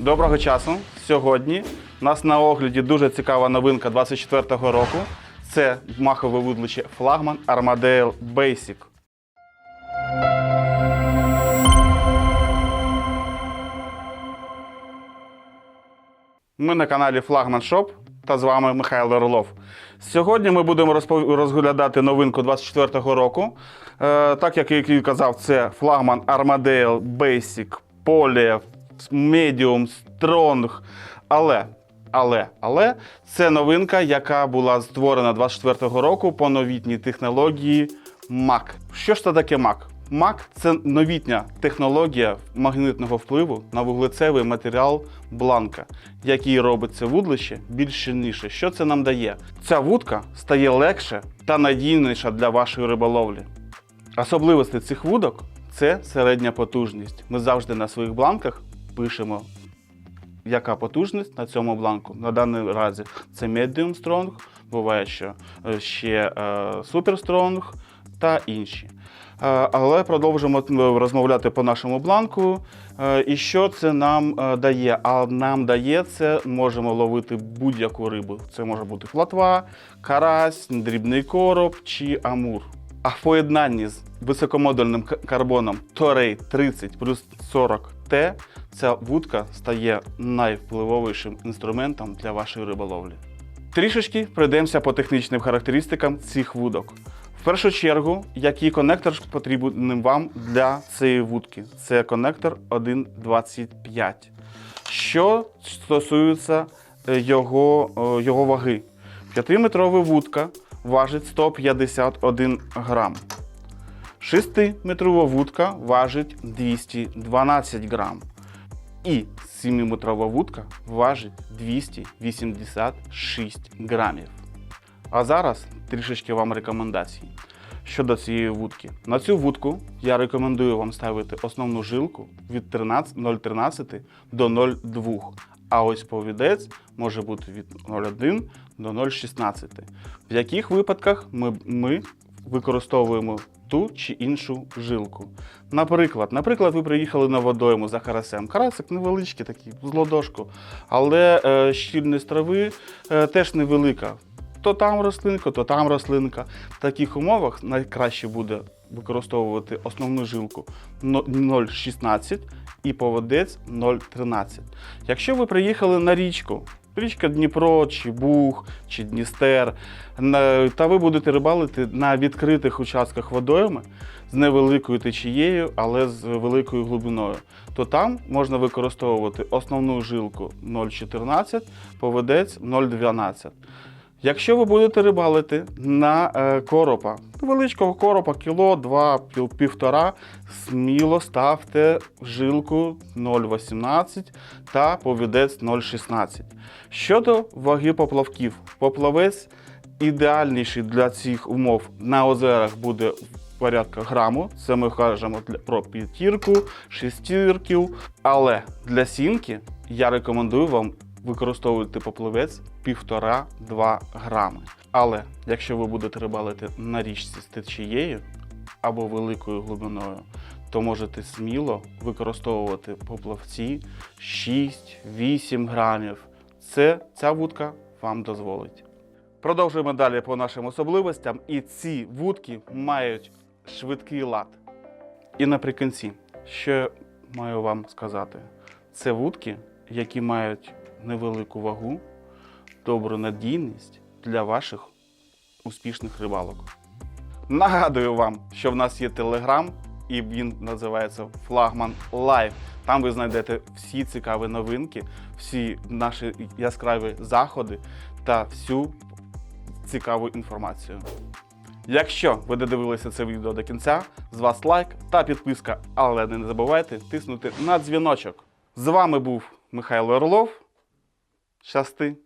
Доброго часу. Сьогодні у нас на огляді дуже цікава новинка 24-го року. Це махове вудлище флагман Armadale Basic. Ми на каналі Флагман Шоп та з вами Михайло Орлов. Сьогодні ми будемо розглядати новинку 24-го року. Е, так як я казав, це флагман Armadale Basic Poly Medium Strong. Але, але, але це новинка, яка була створена 24-го року по новітній технології MAC. Що ж це таке MAC? MAC – це новітня технологія магнітного впливу на вуглецевий матеріал бланка, який робить це вудлище більш щільніше. Що це нам дає? Ця вудка стає легше та надійніша для вашої риболовлі. Особливості цих вудок це середня потужність. Ми завжди на своїх бланках пишемо, яка потужність на цьому бланку. На даний разі це Medium Strong, буває, що е, ще е, Super Strong та інші. Е, Але продовжимо розмовляти по нашому бланку. І що це нам дає? А нам дає це, можемо ловити будь-яку рибу. Це може бути платва, карась, дрібний короб чи амур. А в поєднанні з високомодульним карбоном Торей 30 плюс 40 Т ця вудка стає найвпливовішим інструментом для вашої риболовлі. Трішечки пройдемося по технічним характеристикам цих вудок. В першу чергу, який конектор потрібен вам для цієї вудки? Це конектор 1.25. Що стосується е, його, е, його ваги, 5-метрова вудка важить 151 грам. 6-метрова вудка важить 212 грам. І 7-метрова вудка важить 286 грамів. А зараз трішечки вам рекомендацій щодо цієї вудки. На цю вудку я рекомендую вам ставити основну жилку від 0,13 до 0,2. А ось повідець може бути від 0,1 до 0,16. В яких випадках ми, ми використовуємо ту чи іншу жилку. Наприклад, наприклад, ви приїхали на водойму за карасем. Карасик невеличкий, такий з ладошку, але е, щільність трави е, теж невелика. То там рослинка, то там рослинка. В таких умовах найкраще буде використовувати основну жилку 0,16 і поводець 0,13. Якщо ви приїхали на річку, річка Дніпро, чи Буг, чи Дністер, та ви будете рибалити на відкритих участках водойми з невеликою течією, але з великою глибиною, то там можна використовувати основну жилку 0,14, поведець 0,12. Якщо ви будете рибалити на е, коропа, невеличкого коропа, кіло, два, пів- півтора, сміло ставте жилку 0,18 та повідець 0,16. Щодо ваги поплавків, поплавець ідеальніший для цих умов на озерах буде в порядку граму. Це ми кажемо про п'ятірку, шестірків. Але для сімки я рекомендую вам використовувати поплавець 1,5-2 грами. Але якщо ви будете рибалити на річці з течією або великою глибиною, то можете сміло використовувати поплавці 6-8 грамів. Це ця вудка вам дозволить. Продовжуємо далі по нашим особливостям. І ці вудки мають швидкий лад. І наприкінці, що маю вам сказати, це вудки, які мають невелику вагу, добру надійність для ваших успішних рибалок. Нагадую вам, що в нас є телеграм, і він називається Флагман Лайв. Там ви знайдете всі цікаві новинки, всі наші яскраві заходи та всю цікаву інформацію. Якщо ви додивилися це відео до кінця, з вас лайк та підписка, але не забувайте тиснути на дзвіночок. З вами був Михайло Орлов. Щасти!